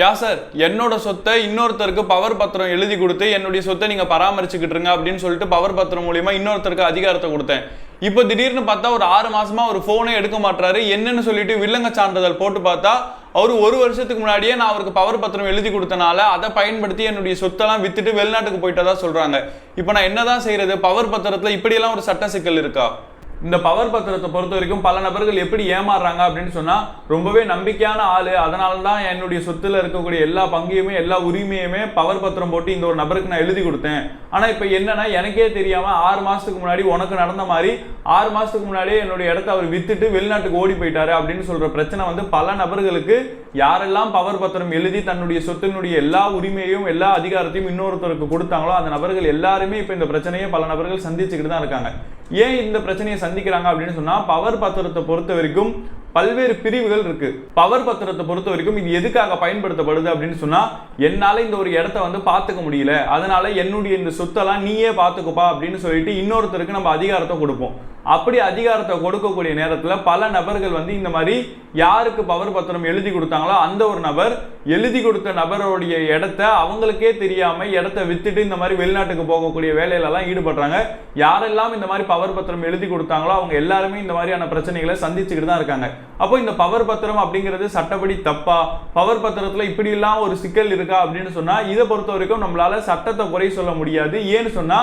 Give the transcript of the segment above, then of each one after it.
யா sir என்னோட சொத்தை இன்னொருத்தருக்கு பவர் பத்திரம் எழுதி கொடுத்து என்னுடைய சொத்தை நீங்க பராமரிச்சுக்கிட்டு இருங்க அப்படின்னு சொல்லிட்டு பவர் பத்திரம் மூலியமா இன்னொருத்தருக்கு அதிகாரத்தை கொடுத்தேன். இப்போ திடீர்னு பார்த்தா ஒரு ஆறு மாசமா ஒரு ஃபோனே எடுக்க மாட்டாரு என்னன்னு சொல்லிட்டு வில்லங்க சான்றிதழ் போட்டு பார்த்தா அவர் ஒரு வருஷத்துக்கு முன்னாடியே நான் அவருக்கு பவர் பத்திரம் எழுதி கொடுத்தனால அதை பயன்படுத்தி என்னுடைய சொத்தெல்லாம் வித்துட்டு வெளிநாட்டுக்கு போயிட்டதா சொல்றாங்க. இப்போ நான் என்னதான் செய்யறது பவர் பத்திரத்துல இப்படியெல்லாம் ஒரு சட்ட சிக்கல் இருக்கா? இந்த பவர் பத்திரத்தை பொறுத்த வரைக்கும் பல நபர்கள் எப்படி ஏமாறுறாங்க அப்படின்னு சொன்னா ரொம்பவே நம்பிக்கையான ஆளு. அதனால தான் என்னுடைய சொத்துல இருக்கக்கூடிய எல்லா பங்கையுமே எல்லா உரிமையுமே பவர் பத்திரம் போட்டு இந்த ஒரு நபருக்கு நான் எழுதி கொடுத்தேன். ஆனா இப்போ என்னன்னா எனக்கே தெரியாம ஆறு மாசத்துக்கு முன்னாடி உனக்கு நடந்த மாதிரி ஆறு மாசத்துக்கு முன்னாடியே என்னுடைய இடத்த அவர் வித்துட்டு வெளிநாட்டுக்கு ஓடி போயிட்டாரு அப்படின்னு சொல்ற பிரச்சனை வந்து பல நபர்களுக்கு யாரெல்லாம் பவர் பத்திரம் எழுதி தன்னுடைய சொத்தினுடைய எல்லா உரிமையையும் எல்லா அதிகாரத்தையும் இன்னொருத்தருக்கு கொடுத்தாங்களோ அந்த நபர்கள் எல்லாருமே இப்போ இந்த பிரச்சனையை பல நபர்கள் சந்திச்சுக்கிட்டு தான் இருக்காங்க. ஏன் இந்த பிரச்சனையை சந்திக்கிறாங்க அப்படின்னு சொன்னா பவர் பத்திரத்தை பொறுத்த வரைக்கும் பல்வேறு பிரிவுகள் இருக்கு. பவர் பத்திரத்தை பொறுத்த வரைக்கும் இது எதுக்காக பயன்படுத்தப்படுது அப்படின்னு சொன்னா என்னால இந்த ஒரு இடத்த வந்து பார்த்துக்க முடியல. அதனால என்னுடைய இந்த சொத்தெல்லாம் நீயே பார்த்துக்கோப்பா அப்படின்னு சொல்லிட்டு இன்னொருத்தருக்கு நம்ம அதிகாரத்தை கொடுப்போம். அப்படி அதிகாரத்தை கொடுக்கக்கூடிய நேரத்தில் பல நபர்கள் வந்து இந்த மாதிரி யாருக்கு பவர் பத்திரம் எழுதி கொடுத்தாங்களோ அந்த ஒரு நபர் எழுதி கொடுத்த நபருடைய இடத்த அவங்களுக்கே தெரியாமல் இடத்த வித்துட்டு இந்த மாதிரி வெளிநாட்டுக்கு போகக்கூடிய வேலையிலலாம் ஈடுபடுறாங்க. யாரெல்லாம் இந்த மாதிரி பவர் பத்திரம் எழுதி கொடுத்தாங்களோ அவங்க எல்லாருமே இந்த மாதிரியான பிரச்சனைகளை சந்திச்சுக்கிட்டு தான் இருக்காங்க. அப்போ இந்த பவர் பத்திரம் அப்படிங்கிறது சட்டப்படி தப்பா? பவர் பத்திரத்தில் இப்படி எல்லாம் ஒரு சிக்கல் இருக்கா அப்படின்னு சொன்னா இதை பொறுத்த வரைக்கும் நம்மளால சட்டத்தை குறை சொல்ல முடியாது. ஏன்னு சொன்னா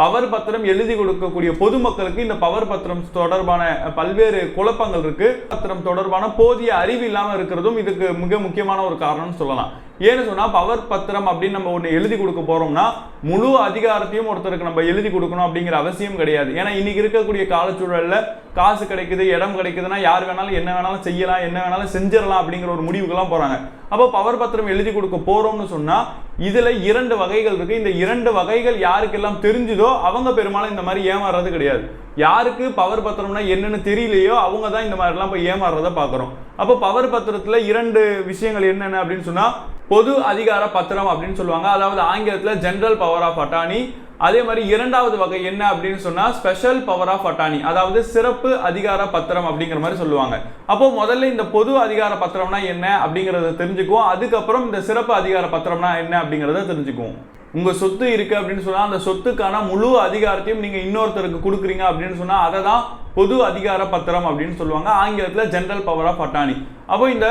பவர் பத்திரம் எழுதி கொடுக்கக்கூடிய பொதுமக்களுக்கு இந்த பவர் பத்திரம் தொடர்பான பல்வேறு குழப்பங்கள் இருக்கு. பத்திரம் தொடர்பான போதிய அறிவு இல்லாமல் இருக்கிறதும் இதுக்கு மிக முக்கியமான ஒரு காரணம்னு சொல்லலாம். ஏன்னு சொன்னால் பவர் பத்திரம் அப்படின்னு நம்ம ஒன்று எழுதி கொடுக்க போகிறோம்னா முழு அதிகாரத்தையும் ஒருத்தருக்கு நம்ம எழுதி கொடுக்கணும் அப்படிங்கிற அவசியம் கிடையாது. ஏன்னா இன்னைக்கு இருக்கக்கூடிய காலச்சூழலில் காசு கிடைக்குது இடம் கிடைக்குதுன்னா யார் வேணாலும் என்ன வேணாலும் செய்யலாம் என்ன வேணாலும் செஞ்சிடலாம் அப்படிங்கிற ஒரு முடிவுக்கெல்லாம் போகிறாங்க அப்போ பவர் பத்திரம் எழுதி கொடுக்க போகிறோம்னு சொன்னால் இதில் இரண்டு வகைகள் இருக்குது இந்த இரண்டு வகைகள் யாருக்கெல்லாம் தெரிஞ்சுதோ அவங்க பெரும்பாலும் இந்த மாதிரி ஏமாறுறது கிடையாது. யாருக்கு பவர் பத்திரம்னா என்னன்னு தெரியலையோ அவங்க தான் இந்த மாதிரிலாம் போய் ஏமாறுறத பார்க்குறோம். அப்போ பவர் பத்திரத்தில் இரண்டு விஷயங்கள் என்னென்ன அப்படின்னு சொன்னால் பொது அதிகார பத்திரம் அப்படின்னு சொல்லுவாங்க. அதாவது ஆங்கிலத்தில் ஜென்ரல் பவர் ஆஃப் அட்டானி அதே மாதிரி இரண்டாவது வகை என்ன அப்படின்னு சொன்னால் ஸ்பெஷல் பவர் ஆஃப் அட்டானி அதாவது சிறப்பு அதிகார பத்திரம் அப்படிங்கிற மாதிரி சொல்லுவாங்க. அப்போ முதல்ல இந்த பொது அதிகார பத்திரம்னா என்ன அப்படிங்கிறத தெரிஞ்சுக்குவோம். அதுக்கப்புறம் இந்த சிறப்பு அதிகார பத்திரம்னா என்ன அப்படிங்கிறத தெரிஞ்சுக்குவோம். உங்கள் சொத்து இருக்குது அப்படின்னு சொன்னால் அந்த சொத்துக்கான முழு அதிகாரத்தையும் நீங்கள் இன்னொருத்தருக்கு கொடுக்குறீங்க அப்படின்னு சொன்னால் அதை தான் பொது அதிகார பத்திரம் அப்படின்னு சொல்லுவாங்க. ஆங்கிலத்தில் ஜென்ரல் பவர் ஆஃப் அட்டானி அப்போ இந்த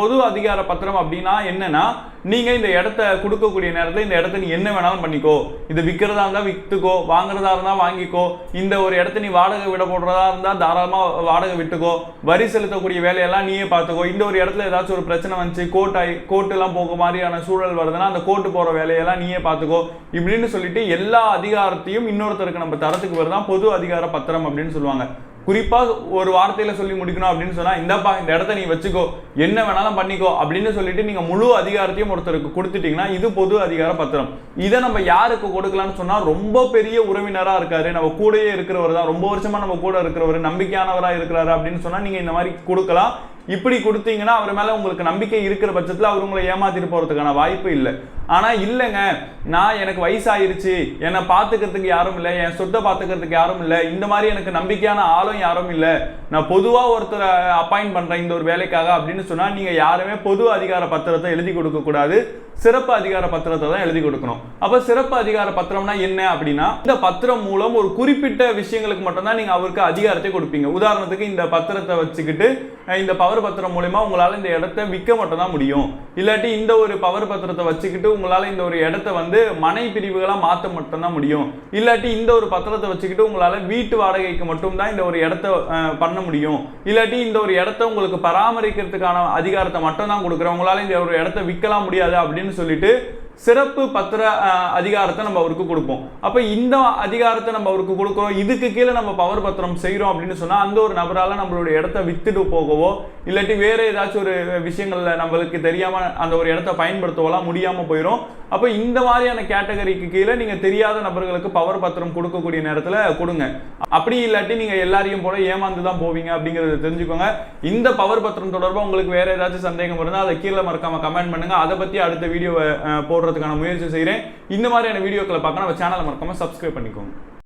பொது அதிகார பத்திரம் அப்படின்னா என்னன்னா நீங்க இந்த இடத்த கொடுக்கக்கூடிய நேரத்தில் இந்த இடத்த நீ என்ன வேணாலும் பண்ணிக்கோ. இது விற்கிறதா இருந்தால் விற்றுக்கோ வாங்குறதா இருந்தால் வாங்கிக்கோ. இந்த ஒரு இடத்த நீ வாடகை விட போடுறதா இருந்தால் தாராளமாக வாடகை விட்டுக்கோ. வரி செலுத்தக்கூடிய வேலையெல்லாம் நீயே பார்த்துக்கோ. இந்த ஒரு இடத்துல ஏதாச்சும் ஒரு பிரச்சனை வந்துச்சு கோர்ட் ஆகி கோர்ட்டுலாம் போக மாதிரியான சூழல் வருதுன்னா அந்த கோர்ட்டு போகிற வேலையெல்லாம் நீயே பார்த்துக்கோ. இப்படின்னு சொல்லிட்டு எல்லா அதிகாரத்தையும் இன்னொருத்தருக்கு நம்ம தரத்துக்கு வருதான் பொது அதிகார பத்திரம் அப்படின்னு சொல்லுவாங்க. குறிப்பாக ஒரு வார்த்தையில சொல்லி முடிக்கணும் அப்படின்னு சொன்னா இந்தப்பா இந்த இடத்த நீ வச்சுக்கோ என்ன வேணாலும் பண்ணிக்கோ அப்படின்னு சொல்லிட்டு நீங்க முழு அதிகாரத்தையும் ஒருத்தருக்கு கொடுத்துட்டீங்கன்னா இது பொது அதிகார பத்திரம். இதை நம்ம யாருக்கு கொடுக்கலாம்னு சொன்னா ரொம்ப பெரிய உறவினரா இருக்காரு நம்ம கூடயே இருக்கிறவர் தான் ரொம்ப வருஷமா நம்ம கூட இருக்கிறவர் நம்பிக்கையானவரா இருக்கிறாரு அப்படின்னு சொன்னா நீங்க இந்த மாதிரி கொடுக்கலாம். இப்படி கொடுத்தீங்கன்னா அவர் மேலே உங்களுக்கு நம்பிக்கை இருக்கிற பட்சத்தில் அவர் உங்களை ஏமாத்திட்டு போகிறதுக்கான வாய்ப்பு இல்லை. ஆனால் இல்லைங்க. நான் எனக்கு வயசாயிருச்சு. என்னை பார்த்துக்கிறதுக்கு யாரும் இல்லை. என் சொத்தை பார்த்துக்கிறதுக்கு யாரும் இல்லை. இந்த மாதிரி எனக்கு நம்பிக்கையான ஆளும் யாரும் இல்லை. நான் பொதுவாக ஒருத்தரை அப்பாயிண்ட் பண்ணுறேன் இந்த ஒரு வேலைக்காக அப்படின்னு சொன்னால் நீங்கள் யாருமே பொது அதிகார பத்திரத்தை எழுதி கொடுக்கக்கூடாது சிறப்பு அதிகார பத்திரத்தை தான் எழுதி கொடுக்கணும். அப்போ சிறப்பு அதிகார பத்திரம்னா என்ன அப்படின்னா இந்த பத்திரம் மூலம் ஒரு குறிப்பிட்ட விஷயங்களுக்கு மட்டும்தான் நீங்கள் அவருக்கு அதிகாரத்தை கொடுப்பீங்க. உதாரணத்துக்கு இந்த பத்திரத்தை வச்சுக்கிட்டு இந்த பவர் பத்திரம் மூலயமா உங்களால் இந்த இடத்த விற்க மட்டும் தான் முடியும். இல்லாட்டி இந்த ஒரு பவர் பத்திரத்தை வச்சுக்கிட்டு உங்களால் இந்த ஒரு இடத்த வந்து மனை பிரிவுகளாக மாற்ற மட்டும்தான் முடியும். இல்லாட்டி இந்த ஒரு பத்திரத்தை வச்சுக்கிட்டு உங்களால் வீட்டு வாடகைக்கு மட்டும்தான் இந்த ஒரு இடத்த பண்ண முடியும். இல்லாட்டி இந்த ஒரு இடத்த உங்களுக்கு பராமரிக்கிறதுக்கான அதிகாரத்தை மட்டும் தான் கொடுக்குறேன். உங்களால இந்த ஒரு இடத்த விற்கலாம் முடியாது அப்படின்னு சொல்லிட்டு சிறப்பு பத்திர அதிகாரத்தை நம்ம அவருக்கு கொடுப்போம். அப்போ இந்த அதிகாரத்தை நம்ம அவருக்கு கொடுக்குறோம். இதுக்கு கீழே நம்ம பவர் பத்திரம் செய்கிறோம் அப்படின்னு சொன்னால் அந்த ஒரு நபரால் நம்மளுடைய இடத்த வித்துட்டு போகவோ இல்லாட்டி வேற ஏதாச்சும் ஒரு விஷயங்களில் நம்மளுக்கு தெரியாமல் அந்த ஒரு இடத்த பயன்படுத்தவோலாம் முடியாமல் போயிடும் அப்போ இந்த மாதிரியான கேட்டகரிக்கு கீழே நீங்கள் தெரியாத நபர்களுக்கு பவர் பத்திரம் கொடுக்கக்கூடிய நேரத்தில் கொடுங்க. அப்படி இல்லாட்டி நீங்கள் எல்லாரையும் போல ஏமாந்து தான் போவீங்க அப்படிங்கிறத தெரிஞ்சுக்கோங்க. இந்த பவர் பத்திரம் தொடர்பாக உங்களுக்கு வேறு ஏதாச்சும் சந்தேகம் இருந்தால் அதை கீழே மறக்காமல் கமெண்ட் பண்ணுங்கள் அதை பற்றி அடுத்த வீடியோவை போடுறதுக்கான முயற்சி செய்கிறேன் இந்த மாதிரியான வீடியோக்களை பார்க்க நம்ம சேனலை மறக்காமல் சப்ஸ்கிரைப் பண்ணிக்கோங்க.